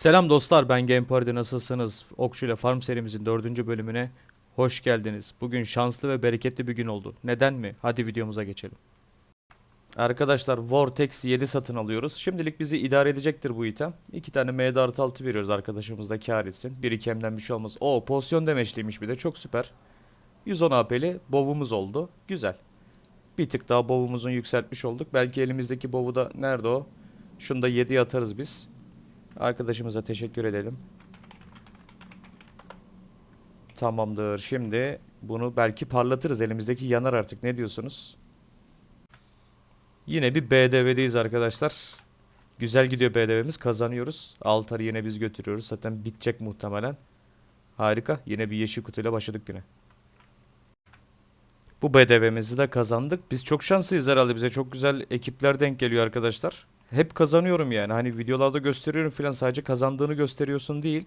Selam dostlar ben Gameparty nasılsınız? Okçu ile Farm serimizin dördüncü bölümüne hoş geldiniz. Bugün şanslı ve bereketli bir gün oldu. Neden mi? Hadi videomuza geçelim. Arkadaşlar Vortex 7 satın alıyoruz. Şimdilik bizi idare edecektir bu item. İki tane M artı 6 veriyoruz arkadaşımız da kar etsin. Bir ikemden bir şey olmaz. O pozisyon demeçliymiş bir de çok süper. 110 AP'li bovumuz oldu. Güzel. Bir tık daha bovumuzun yükseltmiş olduk. Belki elimizdeki bovu da nerede o? Şunu da 7'ye atarız biz. Arkadaşımıza teşekkür edelim. Tamamdır. Şimdi bunu belki parlatırız. Elimizdeki yanar artık. Ne diyorsunuz? Yine bir BDV'deyiz arkadaşlar. Güzel gidiyor BDV'miz. Kazanıyoruz. Altarı yine biz götürüyoruz. Zaten bitecek muhtemelen. Harika. Yine bir yeşil kutuyla başladık güne. Bu BDV'mizi de kazandık. Biz çok şanslıyız herhalde. Bize çok güzel ekipler denk geliyor arkadaşlar. Hep kazanıyorum yani. Hani videolarda gösteriyorum falan sadece kazandığını gösteriyorsun değil.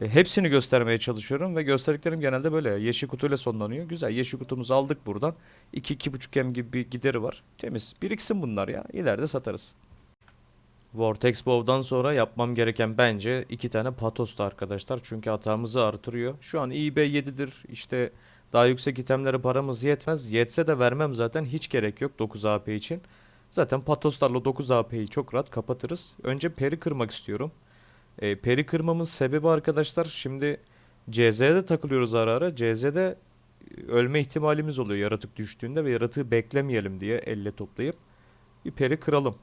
E, hepsini göstermeye çalışıyorum ve gösterdiklerim genelde böyle yeşil kutuyla sonlanıyor. Güzel yeşil kutumuzu aldık buradan. 2-2,5 gem gibi bir gideri var. Temiz. Biriksin bunlar ya. İleride satarız. Vortex Bow'dan sonra yapmam gereken bence iki tane patostu arkadaşlar. Çünkü hatamızı artırıyor. Şu an IB 7'dir. İşte daha yüksek itemlere paramız yetmez. Yetse de vermem zaten. Hiç gerek yok 9 AP için. Zaten patoslarla 9 AP'yi çok rahat kapatırız. Önce peri kırmak istiyorum. E, peri kırmamın sebebi arkadaşlar şimdi CZ'de takılıyoruz ara ara. CZ'de ölme ihtimalimiz oluyor yaratık düştüğünde ve yaratığı beklemeyelim diye elle toplayıp bir peri kıralım.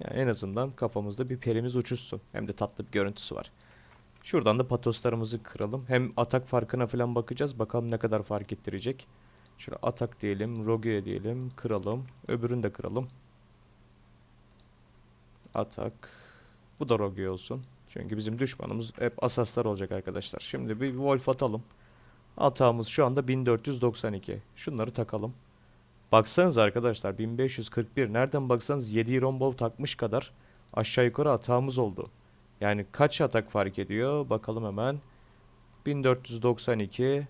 Yani en azından kafamızda bir perimiz uçuşsun. Hem de tatlı bir görüntüsü var. Şuradan da patoslarımızı kıralım. Hem atak farkına falan bakacağız. Bakalım ne kadar fark ettirecek. Şöyle atak diyelim, rogue diyelim, kıralım. Öbürünü de kıralım. Atak. Bu da rogue olsun. Çünkü bizim düşmanımız hep asaslar olacak arkadaşlar. Şimdi bir wolf atalım. Atağımız şu anda 1492. Şunları takalım. Baksanız arkadaşlar 1541. Nereden baksanız 7 iron ball takmış kadar aşağı yukarı atağımız oldu. Yani kaç atak fark ediyor? Bakalım hemen. 1492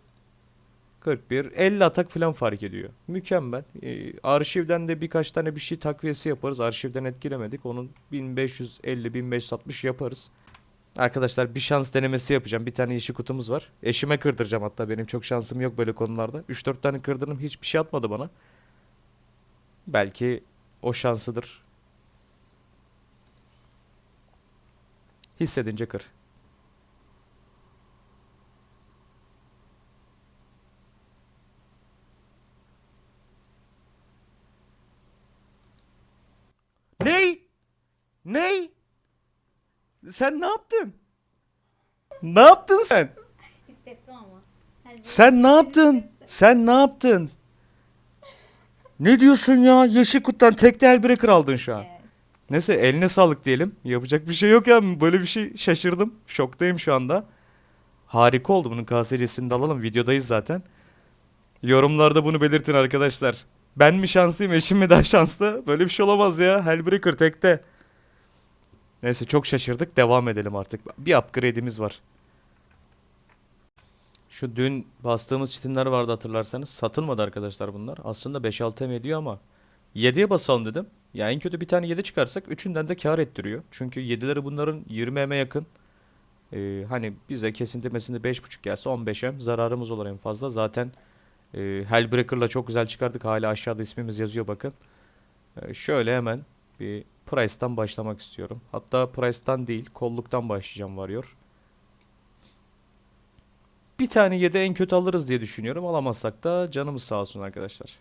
41 50 atak falan fark ediyor. Mükemmel. Ee, arşivden de birkaç tane bir şey takviyesi yaparız. Arşivden etkilemedik. Onun 1550 1560 yaparız. Arkadaşlar bir şans denemesi yapacağım. Bir tane yeşil kutumuz var. Eşime kırdıracağım hatta. Benim çok şansım yok böyle konularda. 3-4 tane kırdırdım. Hiçbir şey atmadı bana. Belki o şansıdır. Hissedince kır. Sen ne yaptın? Ne yaptın sen? Hissettim ama. Böyle Sen ne yaptın? Sen ne yaptın? Ne diyorsun ya? Yeşil kuttan tek de Hellbreaker aldın şu an. Evet. Neyse eline sağlık diyelim. Yapacak bir şey yok ya. Böyle bir şey şaşırdım. Şoktayım şu anda. Harika oldu bunun KSC'sini de alalım. Videodayız zaten. Yorumlarda bunu belirtin arkadaşlar. Ben mi şanslıyım eşim mi daha şanslı? Böyle bir şey olamaz ya. Hellbreaker tekte. Neyse çok şaşırdık. Devam edelim artık. Bir upgrade'imiz var. Şu dün bastığımız çitinler vardı hatırlarsanız. Satılmadı arkadaşlar bunlar. Aslında 5-6 M ediyor ama 7'ye basalım dedim. Ya en kötü bir tane 7 çıkarsak üçünden de kar ettiriyor. Çünkü 7'leri bunların 20 M'e yakın. Ee, hani bize kesintimesinde 5.5 gelse 15 M zararımız olur en fazla. Zaten e, Hellbreaker'la çok güzel çıkardık. Hala aşağıda ismimiz yazıyor bakın. Ee, şöyle hemen bir Price'tan başlamak istiyorum. Hatta Price'tan değil kolluktan başlayacağım Warrior. Bir tane 7 en kötü alırız diye düşünüyorum. Alamazsak da canımız sağ olsun arkadaşlar.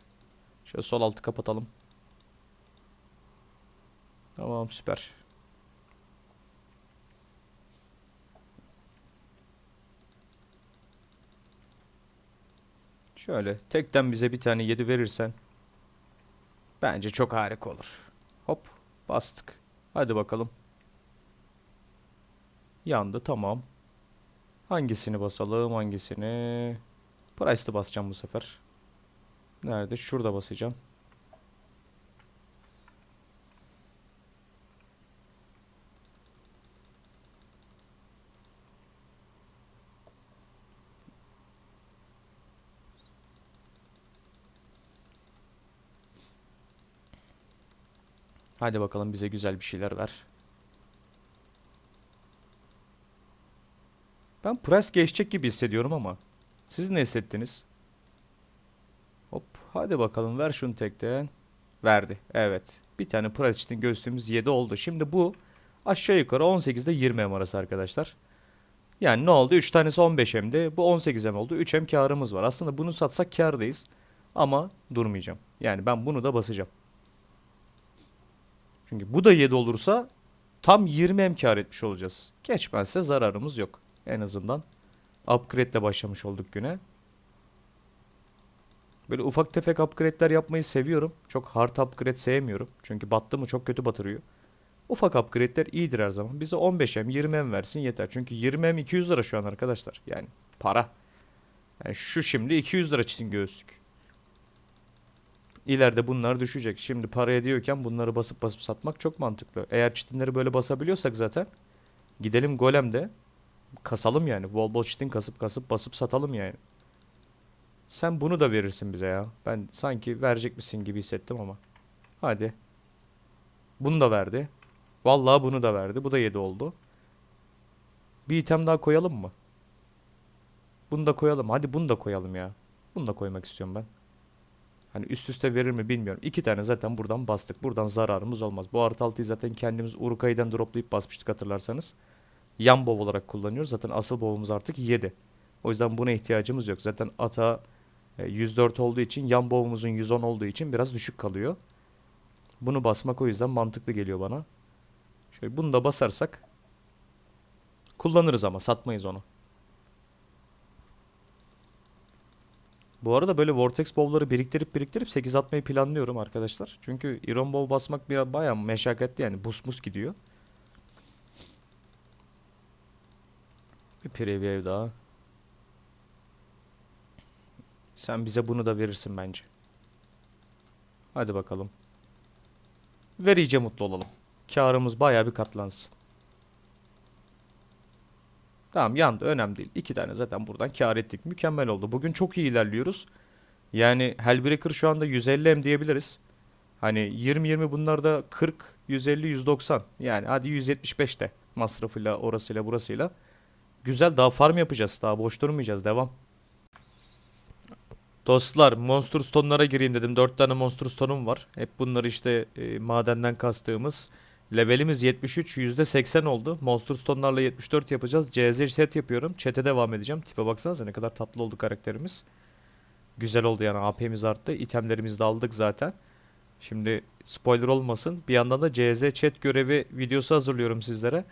Şöyle sol altı kapatalım. Tamam süper. Şöyle tekten bize bir tane 7 verirsen bence çok harika olur. Hop bastık. Hadi bakalım. Yandı tamam. Hangisini basalım hangisini? Price'lı basacağım bu sefer. Nerede? Şurada basacağım. Hadi bakalım bize güzel bir şeyler ver. Ben price geçecek gibi hissediyorum ama. Siz ne hissettiniz? Hop hadi bakalım ver şunu tekten. Verdi. Evet. Bir tane price için göğsümüz 7 oldu. Şimdi bu aşağı yukarı 18'de 20 M arası arkadaşlar. Yani ne oldu? 3 tanesi 15 M'di. Bu 18 M oldu. 3 M karımız var. Aslında bunu satsak kardayız. Ama durmayacağım. Yani ben bunu da basacağım. Çünkü bu da 7 olursa tam 20 M kar etmiş olacağız. Geçmezse zararımız yok. En azından upgrade ile başlamış olduk güne. Böyle ufak tefek upgrade'ler yapmayı seviyorum. Çok hard upgrade sevmiyorum. Çünkü battı mı çok kötü batırıyor. Ufak upgrade'ler iyidir her zaman. Bize 15M 20M versin yeter. Çünkü 20M 200 lira şu an arkadaşlar. Yani para. Yani şu şimdi 200 lira çizin göğüslük. İleride bunlar düşecek. Şimdi para ediyorken bunları basıp basıp satmak çok mantıklı. Eğer çitinleri böyle basabiliyorsak zaten gidelim golemde kasalım yani. Bol bol çitin kasıp kasıp basıp satalım yani. Sen bunu da verirsin bize ya. Ben sanki verecek misin gibi hissettim ama. Hadi. Bunu da verdi. Vallahi bunu da verdi. Bu da 7 oldu. Bir item daha koyalım mı? Bunu da koyalım. Hadi bunu da koyalım ya. Bunu da koymak istiyorum ben. Hani üst üste verir mi bilmiyorum. İki tane zaten buradan bastık. Buradan zararımız olmaz. Bu artı altıyı zaten kendimiz Urukay'dan droplayıp basmıştık hatırlarsanız. Yan bow olarak kullanıyoruz. Zaten asıl bow'umuz artık 7. O yüzden buna ihtiyacımız yok. Zaten ata e, 104 olduğu için yan bow'umuzun 110 olduğu için biraz düşük kalıyor. Bunu basmak o yüzden mantıklı geliyor bana. Şöyle bunu da basarsak kullanırız ama satmayız onu. Bu arada böyle Vortex Bowl'ları biriktirip biriktirip 8 atmayı planlıyorum arkadaşlar. Çünkü Iron Bowl basmak bir bayağı meşakkatli yani bus mus gidiyor. Bir preview daha. Sen bize bunu da verirsin bence. Hadi bakalım. Ver iyice mutlu olalım. Karımız bayağı bir katlansın. Tamam yandı önemli değil. İki tane zaten buradan kar ettik. Mükemmel oldu. Bugün çok iyi ilerliyoruz. Yani Hellbreaker şu anda 150 M diyebiliriz. Hani 20-20 bunlarda 40, 150, 190. Yani hadi 175 de masrafıyla orasıyla burasıyla. Güzel daha farm yapacağız. Daha boş durmayacağız. Devam. Dostlar Monster Stone'lara gireyim dedim. 4 tane Monster Stone'um var. Hep bunları işte e, madenden kastığımız. Levelimiz 73 %80 oldu. Monster Stone'larla 74 yapacağız. CZ set yapıyorum. Chat'e devam edeceğim. Tipe baksanıza ne kadar tatlı oldu karakterimiz. Güzel oldu yani AP'miz arttı. İtemlerimizi de aldık zaten. Şimdi spoiler olmasın. Bir yandan da CZ chat görevi videosu hazırlıyorum sizlere.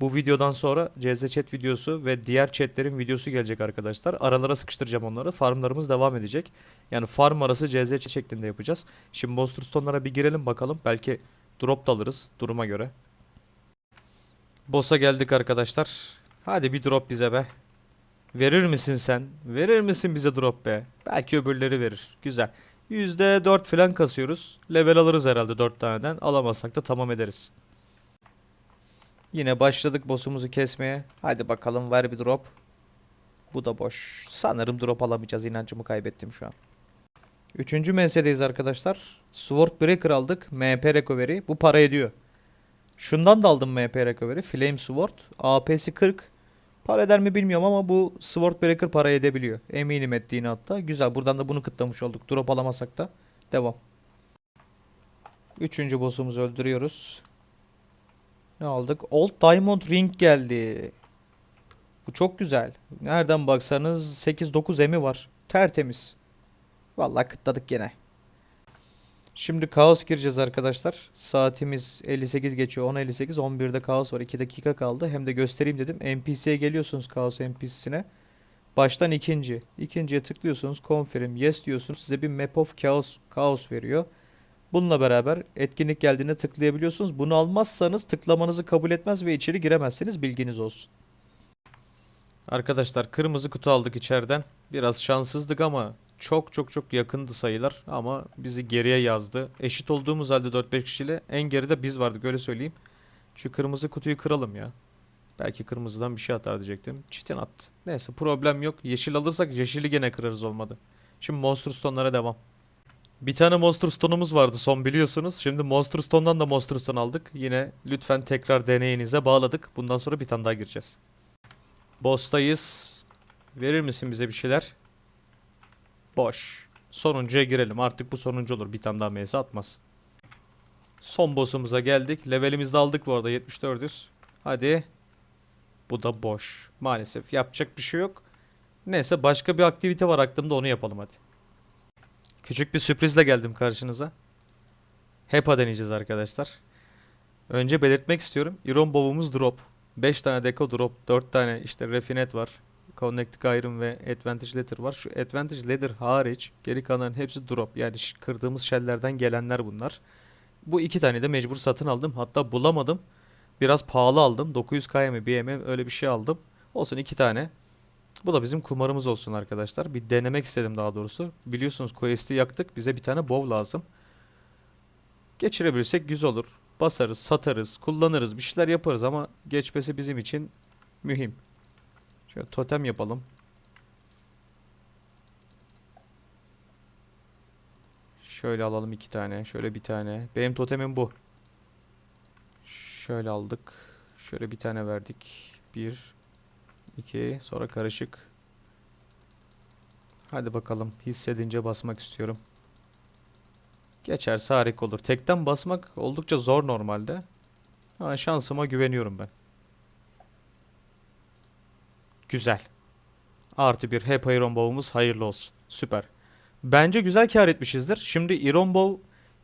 Bu videodan sonra CZ chat videosu ve diğer chatlerin videosu gelecek arkadaşlar. Aralara sıkıştıracağım onları. Farmlarımız devam edecek. Yani farm arası CZ şeklinde yapacağız. Şimdi Monster Stone'lara bir girelim bakalım. Belki drop da alırız duruma göre. Boss'a geldik arkadaşlar. Hadi bir drop bize be. Verir misin sen? Verir misin bize drop be? Belki öbürleri verir. Güzel. %4 falan kasıyoruz. Level alırız herhalde 4 taneden. Alamazsak da tamam ederiz. Yine başladık boss'umuzu kesmeye. Hadi bakalım ver bir drop. Bu da boş. Sanırım drop alamayacağız. İnancımı kaybettim şu an. Üçüncü mensedeyiz arkadaşlar. Sword Breaker aldık. MP Recovery. Bu para ediyor. Şundan da aldım MP Recovery. Flame Sword. AP'si 40. Para eder mi bilmiyorum ama bu Sword Breaker para edebiliyor. Eminim ettiğini hatta. Güzel. Buradan da bunu kıtlamış olduk. Drop alamasak da. Devam. Üçüncü boss'umuzu öldürüyoruz. Ne aldık? Old Diamond Ring geldi. Bu çok güzel. Nereden baksanız 8-9 emi var. Tertemiz. Vallahi kıtladık gene. Şimdi kaos gireceğiz arkadaşlar. Saatimiz 58 geçiyor. 10.58. 11'de kaos var. 2 dakika kaldı. Hem de göstereyim dedim. NPC'ye geliyorsunuz kaos NPC'sine. Baştan ikinci. İkinciye tıklıyorsunuz. Confirm yes diyorsunuz. Size bir map of chaos, chaos veriyor. Bununla beraber etkinlik geldiğinde tıklayabiliyorsunuz. Bunu almazsanız tıklamanızı kabul etmez ve içeri giremezsiniz. Bilginiz olsun. Arkadaşlar kırmızı kutu aldık içeriden. Biraz şanssızdık ama çok çok çok yakındı sayılar ama bizi geriye yazdı. Eşit olduğumuz halde 4-5 kişiyle en geride biz vardık öyle söyleyeyim. Şu kırmızı kutuyu kıralım ya. Belki kırmızıdan bir şey atar diyecektim. Çitin attı. Neyse problem yok. Yeşil alırsak yeşili gene kırarız olmadı. Şimdi Monster Stone'lara devam. Bir tane Monster Stone'umuz vardı son biliyorsunuz. Şimdi Monster Stone'dan da Monster Stone aldık. Yine lütfen tekrar deneyinize bağladık. Bundan sonra bir tane daha gireceğiz. Boss'tayız. Verir misin bize bir şeyler? Boş. Sonuncuya girelim. Artık bu sonuncu olur. Bir tane daha MS atmaz. Son boss'umuza geldik. Levelimizi aldık bu arada. 74'üz. Hadi. Bu da boş. Maalesef yapacak bir şey yok. Neyse başka bir aktivite var aklımda onu yapalım hadi. Küçük bir sürprizle geldim karşınıza. HEPA deneyeceğiz arkadaşlar. Önce belirtmek istiyorum. Iron Bow'umuz drop. 5 tane Deco drop. 4 tane işte Refinet var. Connecting Iron ve Advantage Letter var. Şu Advantage Letter hariç geri kalanların hepsi drop. Yani kırdığımız shelllerden gelenler bunlar. Bu iki tane de mecbur satın aldım. Hatta bulamadım. Biraz pahalı aldım. 900K'ya mı BM öyle bir şey aldım. Olsun iki tane. Bu da bizim kumarımız olsun arkadaşlar. Bir denemek istedim daha doğrusu. Biliyorsunuz Quest'i yaktık. Bize bir tane bow lazım. Geçirebilirsek güzel olur. Basarız, satarız, kullanırız, bir şeyler yaparız ama geçmesi bizim için mühim. Şöyle totem yapalım. Şöyle alalım iki tane, şöyle bir tane. Benim totemim bu. Şöyle aldık. Şöyle bir tane verdik. Bir, iki, sonra karışık. Hadi bakalım hissedince basmak istiyorum. Geçerse harika olur. Tekten basmak oldukça zor normalde. Ama şansıma güveniyorum ben. Güzel. Artı bir hep Iron Bow'umuz hayırlı olsun. Süper. Bence güzel kar etmişizdir. Şimdi Iron Bow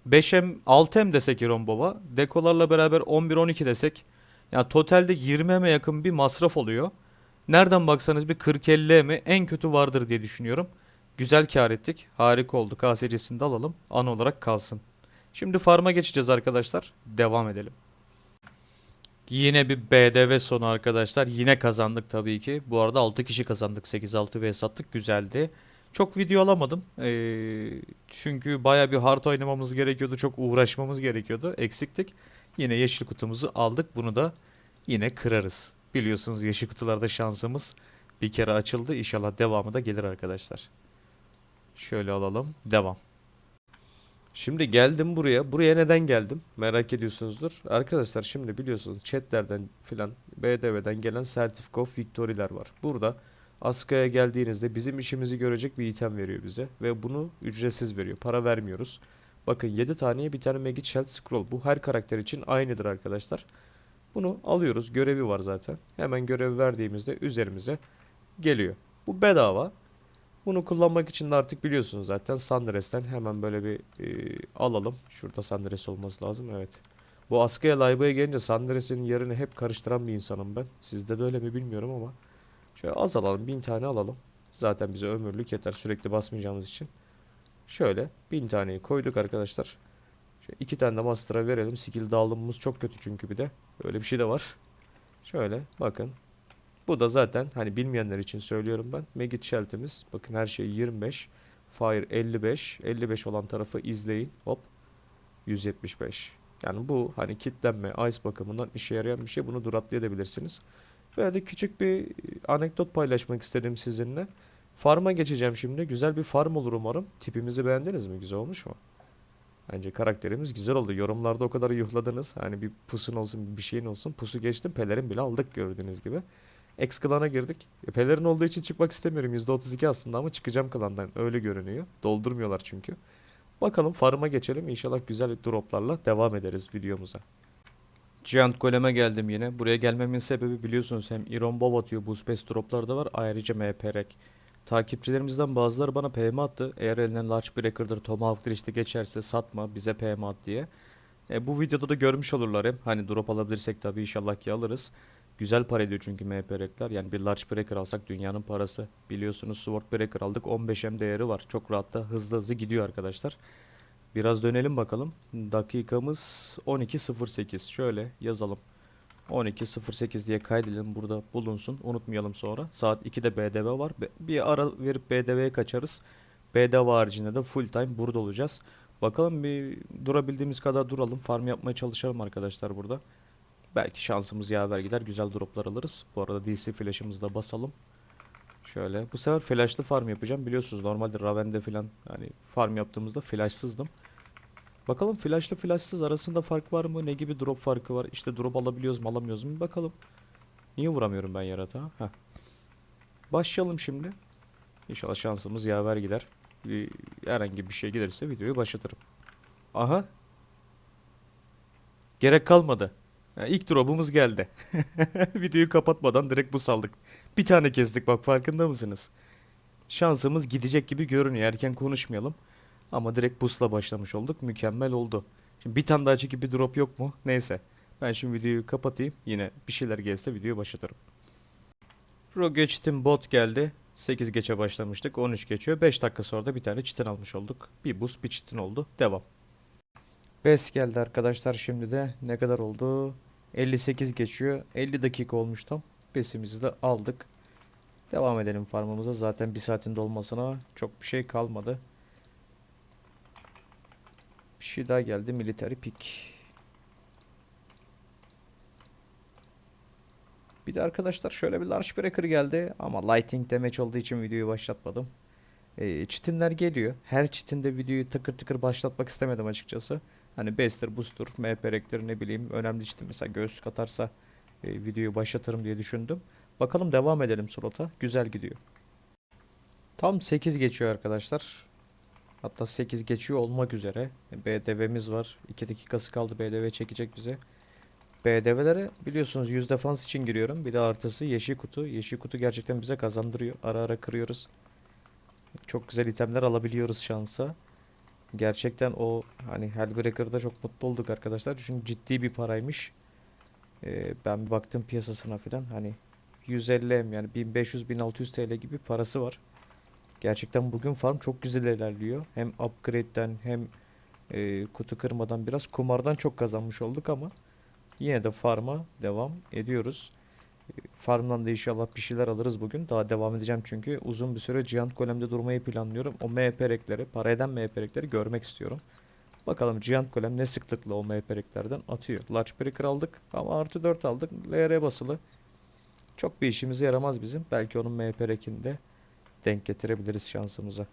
5M 6M desek Iron Bow'a. Dekolarla beraber 11-12 desek. Ya totalde 20M'e yakın bir masraf oluyor. Nereden baksanız bir 40-50 mi en kötü vardır diye düşünüyorum. Güzel kar ettik. Harika oldu. KSC'sini de alalım. An olarak kalsın. Şimdi farm'a geçeceğiz arkadaşlar. Devam edelim. Yine bir BDV sonu arkadaşlar. Yine kazandık tabii ki. Bu arada 6 kişi kazandık. 8-6 ve sattık. Güzeldi. Çok video alamadım. Ee, çünkü baya bir hard oynamamız gerekiyordu. Çok uğraşmamız gerekiyordu. Eksiktik. Yine yeşil kutumuzu aldık. Bunu da yine kırarız. Biliyorsunuz yeşil kutularda şansımız bir kere açıldı. İnşallah devamı da gelir arkadaşlar. Şöyle alalım. Devam. Şimdi geldim buraya. Buraya neden geldim? Merak ediyorsunuzdur. Arkadaşlar şimdi biliyorsunuz chatlerden filan BDV'den gelen Certificate of Victory'ler var. Burada Aska'ya geldiğinizde bizim işimizi görecek bir item veriyor bize. Ve bunu ücretsiz veriyor. Para vermiyoruz. Bakın 7 taneye bir tane Magic Shell Scroll. Bu her karakter için aynıdır arkadaşlar. Bunu alıyoruz. Görevi var zaten. Hemen görevi verdiğimizde üzerimize geliyor. Bu bedava. Bunu kullanmak için de artık biliyorsunuz zaten Sandres'ten hemen böyle bir e, alalım. Şurada Sandres olması lazım. Evet. Bu askıya laybaya gelince Sandres'in yerini hep karıştıran bir insanım ben. Sizde de öyle mi bilmiyorum ama. Şöyle az alalım. Bin tane alalım. Zaten bize ömürlük yeter sürekli basmayacağımız için. Şöyle bin taneyi koyduk arkadaşlar. Şöyle iki tane de master'a verelim. Skill dağılımımız çok kötü çünkü bir de. Öyle bir şey de var. Şöyle bakın. Bu da zaten hani bilmeyenler için söylüyorum ben. Maggot Shelt'imiz. Bakın her şey 25. Fire 55. 55 olan tarafı izleyin. Hop. 175. Yani bu hani kitlenme, ice bakımından işe yarayan bir şey. Bunu duratlayabilirsiniz. Böyle de küçük bir anekdot paylaşmak istedim sizinle. Farm'a geçeceğim şimdi. Güzel bir farm olur umarım. Tipimizi beğendiniz mi? Güzel olmuş mu? Bence karakterimiz güzel oldu. Yorumlarda o kadar yuhladınız. Hani bir pusun olsun, bir şeyin olsun. Pusu geçtim. Pelerin bile aldık gördüğünüz gibi. X klan'a girdik. E, pelerin olduğu için çıkmak istemiyorum. %32 aslında ama çıkacağım klandan. Öyle görünüyor. Doldurmuyorlar çünkü. Bakalım farm'a geçelim. İnşallah güzel droplarla devam ederiz videomuza. Giant Golem'e geldim yine. Buraya gelmemin sebebi biliyorsunuz hem Iron Bob atıyor. Bu space droplar da var. Ayrıca MP Rek. Takipçilerimizden bazıları bana PM attı. Eğer eline Large Breaker'dır, Tomahawk'dır işte geçerse satma bize PM at diye. E, bu videoda da görmüş olurlar hem. Hani drop alabilirsek tabii inşallah ki alırız. Güzel para ediyor çünkü MP Rek'ler. Yani bir Large Breaker alsak dünyanın parası. Biliyorsunuz Sword Breaker aldık 15M değeri var. Çok rahat da hızlı hızlı gidiyor arkadaşlar. Biraz dönelim bakalım. Dakikamız 12.08. Şöyle yazalım. 12.08 diye kaydedelim burada bulunsun. Unutmayalım sonra. Saat 2'de BDV var. Bir ara verip BDV'ye kaçarız. BDV haricinde de full time burada olacağız. Bakalım bir durabildiğimiz kadar duralım. Farm yapmaya çalışalım arkadaşlar burada. Belki şansımız yaver gider. Güzel droplar alırız. Bu arada DC flash'ımızı da basalım. Şöyle. Bu sefer flash'lı farm yapacağım. Biliyorsunuz normalde Raven'de falan hani farm yaptığımızda flash'sızdım. Bakalım flash'lı flash'sız arasında fark var mı? Ne gibi drop farkı var? İşte drop alabiliyoruz mu alamıyoruz mu? Bakalım. Niye vuramıyorum ben yaratığa? Heh. Başlayalım şimdi. İnşallah şansımız yaver gider. Bir, herhangi bir şey gelirse videoyu başlatırım. Aha. Gerek kalmadı. Ha, ilk drop'umuz geldi. Videoyu kapatmadan direkt bu saldık. Bir tane kestik bak farkında mısınız? Şansımız gidecek gibi görünüyor. Erken konuşmayalım. Ama direkt busla başlamış olduk. Mükemmel oldu. Şimdi bir tane daha çekip bir drop yok mu? Neyse. Ben şimdi videoyu kapatayım. Yine bir şeyler gelirse videoyu başlatırım. Ro geçtim bot geldi. 8 geçe başlamıştık. 13 geçiyor. 5 dakika sonra da bir tane çitin almış olduk. Bir bus bir çitin oldu. Devam. Bes geldi arkadaşlar şimdi de. Ne kadar oldu? 58 geçiyor. 50 dakika olmuş tam. Besimizi de aldık. Devam edelim farmımıza. Zaten bir saatin dolmasına çok bir şey kalmadı. Bir şey daha geldi. Military pick. Bir de arkadaşlar şöyle bir large breaker geldi ama lighting damage olduğu için videoyu başlatmadım. Ee, çitinler geliyor. Her çitinde videoyu tıkır tıkır başlatmak istemedim açıkçası. Hani Bester, Booster, MP ne bileyim önemli çitin mesela göğüs katarsa e, videoyu başlatırım diye düşündüm. Bakalım devam edelim slota. Güzel gidiyor. Tam 8 geçiyor arkadaşlar. Hatta 8 geçiyor olmak üzere. BDV'miz var. 2 dakikası kaldı BDV çekecek bize. BDV'lere biliyorsunuz 100 defans için giriyorum. Bir de artısı yeşil kutu. Yeşil kutu gerçekten bize kazandırıyor. Ara ara kırıyoruz. Çok güzel itemler alabiliyoruz şansa. Gerçekten o hani Hellbreaker'da çok mutlu olduk arkadaşlar. Çünkü ciddi bir paraymış. Ee, ben bir baktım piyasasına falan hani 150 M yani 1500-1600 TL gibi parası var. Gerçekten bugün farm çok güzel ilerliyor. Hem upgrade'den hem e, kutu kırmadan biraz kumardan çok kazanmış olduk ama yine de farma devam ediyoruz. Farmdan da inşallah bir şeyler alırız bugün. Daha devam edeceğim çünkü uzun bir süre Giant Golem'de durmayı planlıyorum. O MP rekleri, para eden MP rekleri görmek istiyorum. Bakalım Giant Golem ne sıklıkla o MP reklerden atıyor. Large Breaker aldık ama artı 4 aldık. LR basılı. Çok bir işimize yaramaz bizim. Belki onun MP rekinde denk getirebiliriz şansımıza.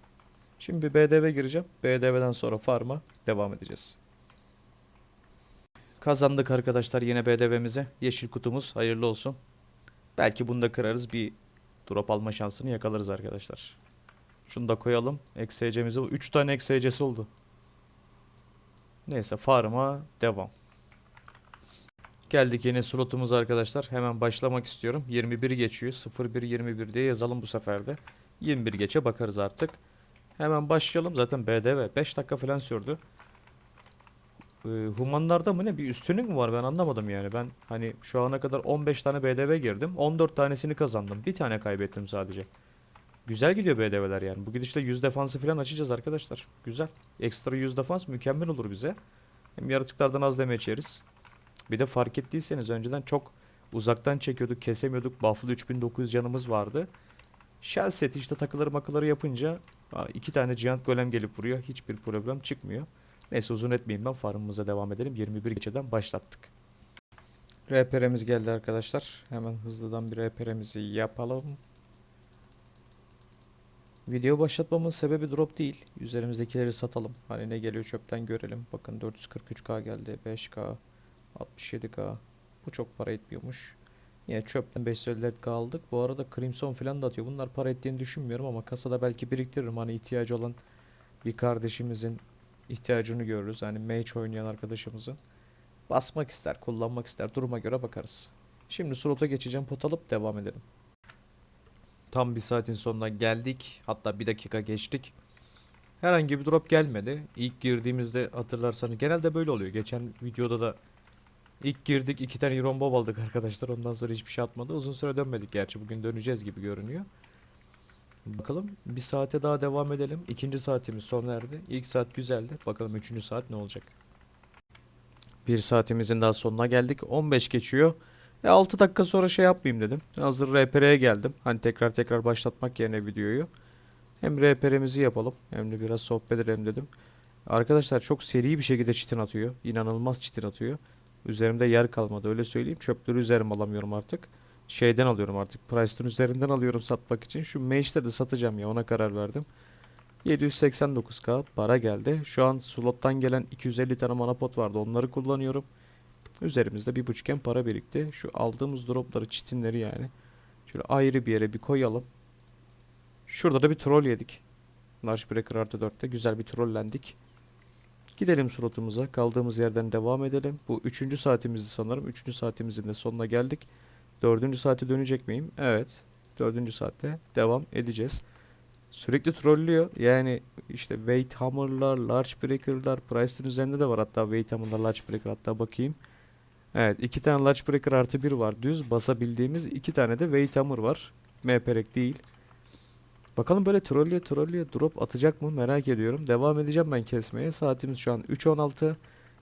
Şimdi BDV gireceğim. BDV'den sonra farm'a devam edeceğiz. Kazandık arkadaşlar yine BDV'mize. Yeşil kutumuz hayırlı olsun. Belki bunu da kırarız. Bir drop alma şansını yakalarız arkadaşlar. Şunu da koyalım. XSC'mizi 3 tane XSC'si oldu. Neyse farm'a devam. Geldik yeni slotumuz arkadaşlar. Hemen başlamak istiyorum. 21 geçiyor. 0121 diye yazalım bu sefer de. 21 geçe bakarız artık. Hemen başlayalım. Zaten BDV 5 dakika falan sürdü. Ee, humanlarda mı ne bir üstünlük mü var ben anlamadım yani. Ben hani şu ana kadar 15 tane BDV girdim. 14 tanesini kazandım. Bir tane kaybettim sadece. Güzel gidiyor BDV'ler yani. Bu gidişle 100 defansı falan açacağız arkadaşlar. Güzel. Ekstra 100 defans mükemmel olur bize. Hem yaratıklardan az damage yeriz. Bir de fark ettiyseniz önceden çok uzaktan çekiyorduk, kesemiyorduk. Buffalo 3900 canımız vardı. Shell set işte takıları makıları yapınca iki tane Giant Golem gelip vuruyor. Hiçbir problem çıkmıyor. Neyse uzun etmeyeyim ben farmımıza devam edelim. 21 geçeden başlattık. RPR'miz geldi arkadaşlar. Hemen hızlıdan bir RPR'mizi yapalım. Video başlatmamın sebebi drop değil. Üzerimizdekileri satalım. Hani ne geliyor çöpten görelim. Bakın 443k geldi. 5k. 67k. Bu çok para etmiyormuş. Yine çöpten 554k aldık. Bu arada Crimson falan da atıyor. Bunlar para ettiğini düşünmüyorum ama kasada belki biriktiririm. Hani ihtiyacı olan bir kardeşimizin ihtiyacını görürüz. Hani mage oynayan arkadaşımızın. Basmak ister, kullanmak ister. Duruma göre bakarız. Şimdi slota geçeceğim. Pot alıp devam edelim. Tam bir saatin sonuna geldik. Hatta bir dakika geçtik. Herhangi bir drop gelmedi. İlk girdiğimizde hatırlarsanız genelde böyle oluyor. Geçen videoda da ilk girdik iki tane Iron Bob aldık arkadaşlar. Ondan sonra hiçbir şey atmadı. Uzun süre dönmedik gerçi. Bugün döneceğiz gibi görünüyor. Bakalım bir saate daha devam edelim. İkinci saatimiz sona erdi. İlk saat güzeldi. Bakalım üçüncü saat ne olacak. Bir saatimizin daha sonuna geldik. 15 geçiyor. E 6 dakika sonra şey yapmayayım dedim. Hazır RPR'ye geldim. Hani tekrar tekrar başlatmak yerine videoyu. Hem RPR'mizi yapalım hem de biraz sohbet edelim dedim. Arkadaşlar çok seri bir şekilde çitin atıyor. İnanılmaz çitin atıyor. Üzerimde yer kalmadı öyle söyleyeyim. Çöpleri üzerime alamıyorum artık. Şeyden alıyorum artık. Price'ın üzerinden alıyorum satmak için. Şu mage'leri de satacağım ya ona karar verdim. 789k para geldi. Şu an slottan gelen 250 tane mana pot vardı. Onları kullanıyorum. Üzerimizde bir buçukken para birikti. Şu aldığımız dropları, çitinleri yani. Şöyle ayrı bir yere bir koyalım. Şurada da bir troll yedik. Large Breaker artı 4'te güzel bir trollendik. Gidelim slotumuza. Kaldığımız yerden devam edelim. Bu üçüncü saatimizdi sanırım. Üçüncü saatimizin de sonuna geldik. Dördüncü saate dönecek miyim? Evet. Dördüncü saatte devam edeceğiz. Sürekli trollüyor. Yani işte weight hammer'lar, large breaker'lar, price'ın üzerinde de var hatta weight hammer'lar, large breaker hatta bakayım. Evet iki tane large breaker artı bir var. Düz basabildiğimiz iki tane de weight hammer var. MPRek değil. Bakalım böyle trollüyor trollüyor drop atacak mı merak ediyorum. Devam edeceğim ben kesmeye. Saatimiz şu an 3.16.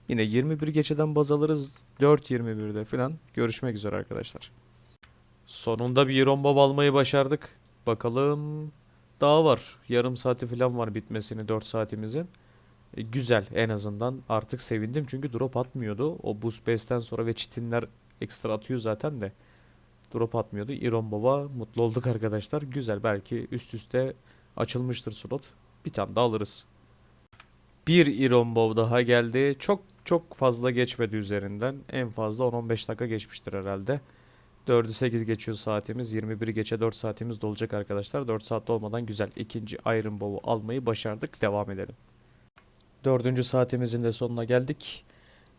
Yine 21 geçeden baz alırız. 4.21'de falan. Görüşmek üzere arkadaşlar. Sonunda bir romba almayı başardık. Bakalım. Daha var. Yarım saati falan var bitmesini 4 saatimizin. E, güzel en azından. Artık sevindim çünkü drop atmıyordu. O boost base'ten sonra ve çitinler ekstra atıyor zaten de. Drop atmıyordu. İron Baba mutlu olduk arkadaşlar. Güzel belki üst üste açılmıştır slot. Bir tane daha alırız. Bir İron Bow daha geldi. Çok çok fazla geçmedi üzerinden. En fazla 10-15 dakika geçmiştir herhalde. 4'ü 8 geçiyor saatimiz. 21 geçe 4 saatimiz dolacak arkadaşlar. 4 saat olmadan güzel ikinci Iron Bow'u almayı başardık. Devam edelim. Dördüncü saatimizin de sonuna geldik.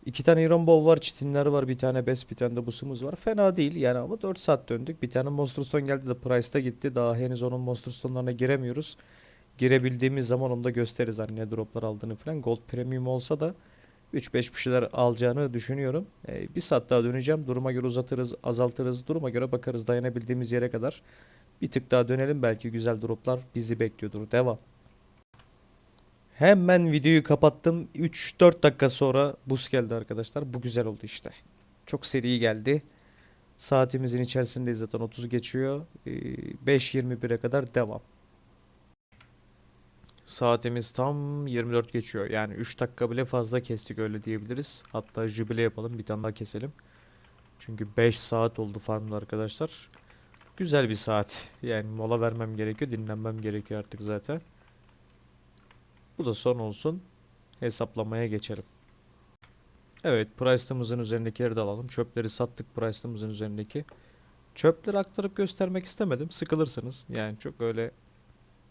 İki tane Iron Bow var, çitinler var, bir tane Bes, bir tane de busumuz var. Fena değil yani ama 4 saat döndük. Bir tane Monster Stone geldi de Price'ta gitti. Daha henüz onun Monster Stone'larına giremiyoruz. Girebildiğimiz zaman onu da gösteririz hani ne droplar aldığını falan. Gold Premium olsa da 3-5 bir şeyler alacağını düşünüyorum. Ee, bir saat daha döneceğim. Duruma göre uzatırız, azaltırız. Duruma göre bakarız dayanabildiğimiz yere kadar. Bir tık daha dönelim belki güzel droplar bizi bekliyordur. Devam. Hemen videoyu kapattım. 3-4 dakika sonra bus geldi arkadaşlar. Bu güzel oldu işte. Çok seri geldi. Saatimizin içerisindeyiz zaten 30 geçiyor. Ee, 5.21'e kadar devam. Saatimiz tam 24 geçiyor. Yani 3 dakika bile fazla kestik öyle diyebiliriz. Hatta jübile yapalım bir tane daha keselim. Çünkü 5 saat oldu farmda arkadaşlar. Güzel bir saat. Yani mola vermem gerekiyor. Dinlenmem gerekiyor artık zaten. Bu da son olsun. Hesaplamaya geçelim. Evet, Price'ımızın üzerindekileri de alalım. Çöpleri sattık Price'ımızın üzerindeki. Çöpleri aktarıp göstermek istemedim. Sıkılırsınız. Yani çok öyle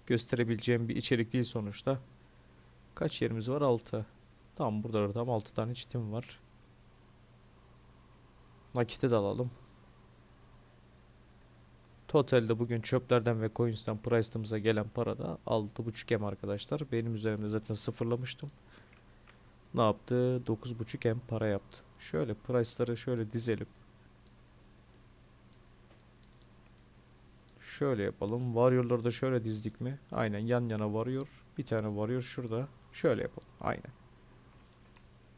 gösterebileceğim bir içerik değil sonuçta. Kaç yerimiz var? 6. Tamam burada da tam 6 tane çitim var. Nakiti de alalım. Totalde bugün çöplerden ve coins'ten Price'ımıza gelen para da 6.5 M arkadaşlar. Benim üzerimde zaten sıfırlamıştım. Ne yaptı? 9.5 M para yaptı. Şöyle price'ları şöyle dizelim. Şöyle yapalım. Warrior'ları da şöyle dizdik mi? Aynen yan yana varıyor. Bir tane varıyor şurada. Şöyle yapalım. Aynen.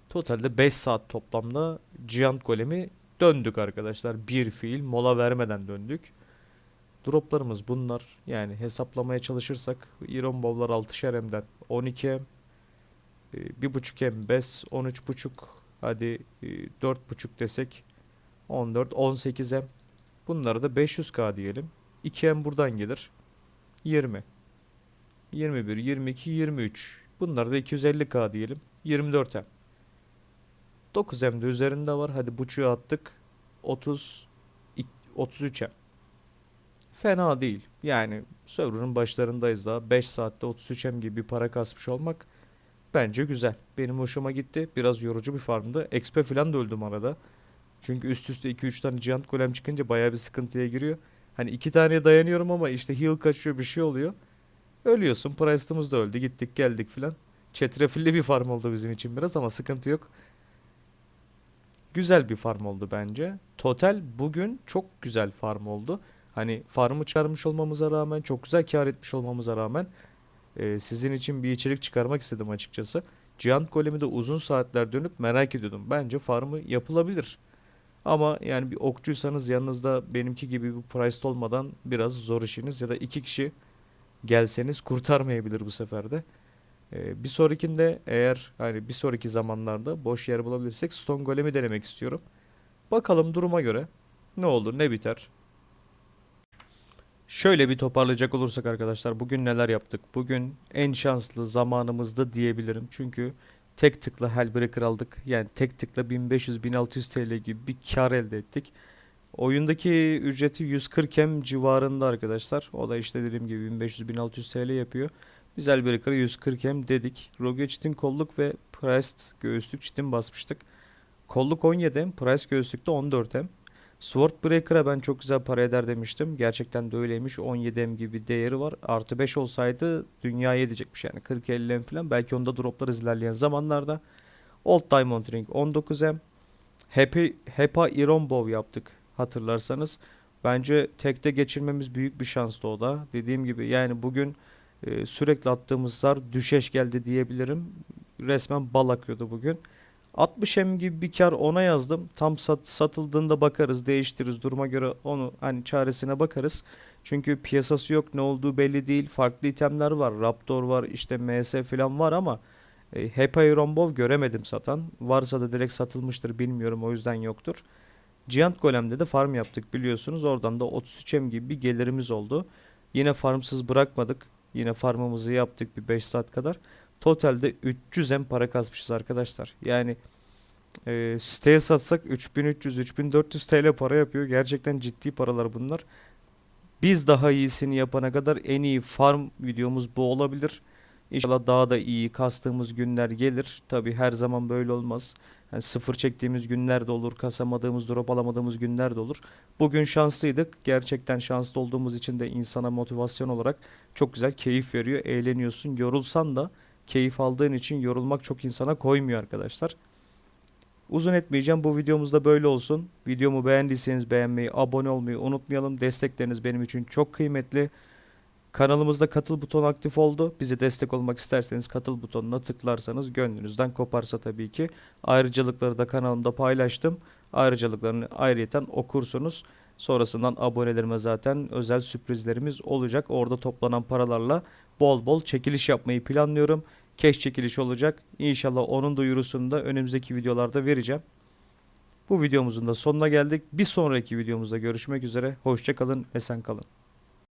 Totalde 5 saat toplamda Giant Golem'i döndük arkadaşlar. Bir fiil mola vermeden döndük. Droplarımız bunlar. Yani hesaplamaya çalışırsak Iron Bowl'lar 6'şer M'den 12 M. e, 1.5 M Bes 13.5 hadi e, 4.5 desek 14 18 M. Bunlara da 500k diyelim. 2 M buradan gelir. 20. 21, 22, 23. Bunlar da 250k diyelim. 24 M. 9 M de üzerinde var. Hadi buçuğu attık. 30 33 M. Fena değil. Yani server'ın başlarındayız daha. 5 saatte 33 M gibi bir para kasmış olmak bence güzel. Benim hoşuma gitti. Biraz yorucu bir farmdı. XP falan da öldüm arada. Çünkü üst üste 2-3 tane Giant Golem çıkınca bayağı bir sıkıntıya giriyor. Hani iki taneye dayanıyorum ama işte heal kaçıyor bir şey oluyor. Ölüyorsun. Price'ımız da öldü. Gittik geldik filan. Çetrefilli bir farm oldu bizim için biraz ama sıkıntı yok. Güzel bir farm oldu bence. Total bugün çok güzel farm oldu. Hani farmı çağırmış olmamıza rağmen çok güzel kar etmiş olmamıza rağmen e, sizin için bir içerik çıkarmak istedim açıkçası. Giant Golem'i de uzun saatler dönüp merak ediyordum. Bence farmı yapılabilir. Ama yani bir okçuysanız yanınızda benimki gibi bir price olmadan biraz zor işiniz ya da iki kişi gelseniz kurtarmayabilir bu sefer de. E, bir sonrakinde eğer hani bir sonraki zamanlarda boş yer bulabilirsek Stone Golem'i denemek istiyorum. Bakalım duruma göre ne olur ne biter. Şöyle bir toparlayacak olursak arkadaşlar bugün neler yaptık? Bugün en şanslı zamanımızda diyebilirim. Çünkü tek tıkla Hellbreaker aldık. Yani tek tıkla 1500-1600 TL gibi bir kar elde ettik. Oyundaki ücreti 140 M civarında arkadaşlar. O da işte dediğim gibi 1500-1600 TL yapıyor. Biz Hellbreaker'a 140 M dedik. Rogue çitin kolluk ve Priced göğüslük çitin basmıştık. Kolluk 17 M, Price göğüslükte 14 M. Swordbreaker'a ben çok güzel para eder demiştim. Gerçekten de öyleymiş. 17 M gibi değeri var. Artı 5 olsaydı dünyaya edecekmiş yani. 40-50 M falan. Belki onda droplarız ilerleyen zamanlarda. Old Diamond Ring 19 M. Happy, Hepa Iron Bow yaptık hatırlarsanız. Bence tekte geçirmemiz büyük bir şanstı o da. Dediğim gibi yani bugün e, sürekli attığımız zar düşeş geldi diyebilirim. Resmen bal akıyordu bugün. 60 M gibi bir kar ona yazdım. Tam sat, satıldığında bakarız, değiştiririz. Duruma göre onu hani çaresine bakarız. Çünkü piyasası yok, ne olduğu belli değil. Farklı itemler var. Raptor var, işte MS falan var ama e, Hepa Iron Bow göremedim satan. Varsa da direkt satılmıştır bilmiyorum o yüzden yoktur. Giant Golem'de de farm yaptık biliyorsunuz. Oradan da 33M gibi bir gelirimiz oldu. Yine farmsız bırakmadık. Yine farmımızı yaptık bir 5 saat kadar. Totalde 300M para kasmışız arkadaşlar. Yani e, siteye satsak 3300-3400 TL para yapıyor. Gerçekten ciddi paralar bunlar. Biz daha iyisini yapana kadar en iyi farm videomuz bu olabilir. İnşallah daha da iyi kastığımız günler gelir. Tabi her zaman böyle olmaz. Yani sıfır çektiğimiz günler de olur, kasamadığımız, drop alamadığımız günler de olur. Bugün şanslıydık. Gerçekten şanslı olduğumuz için de insana motivasyon olarak çok güzel keyif veriyor. Eğleniyorsun. Yorulsan da keyif aldığın için yorulmak çok insana koymuyor arkadaşlar. Uzun etmeyeceğim. Bu videomuzda böyle olsun. Videomu beğendiyseniz beğenmeyi, abone olmayı unutmayalım. Destekleriniz benim için çok kıymetli. Kanalımızda katıl butonu aktif oldu. Bize destek olmak isterseniz katıl butonuna tıklarsanız gönlünüzden koparsa tabii ki. Ayrıcalıkları da kanalımda paylaştım. Ayrıcalıklarını ayrıyeten okursunuz. Sonrasından abonelerime zaten özel sürprizlerimiz olacak. Orada toplanan paralarla bol bol çekiliş yapmayı planlıyorum. Keş çekiliş olacak. İnşallah onun duyurusunu da önümüzdeki videolarda vereceğim. Bu videomuzun da sonuna geldik. Bir sonraki videomuzda görüşmek üzere. Hoşçakalın, esen kalın.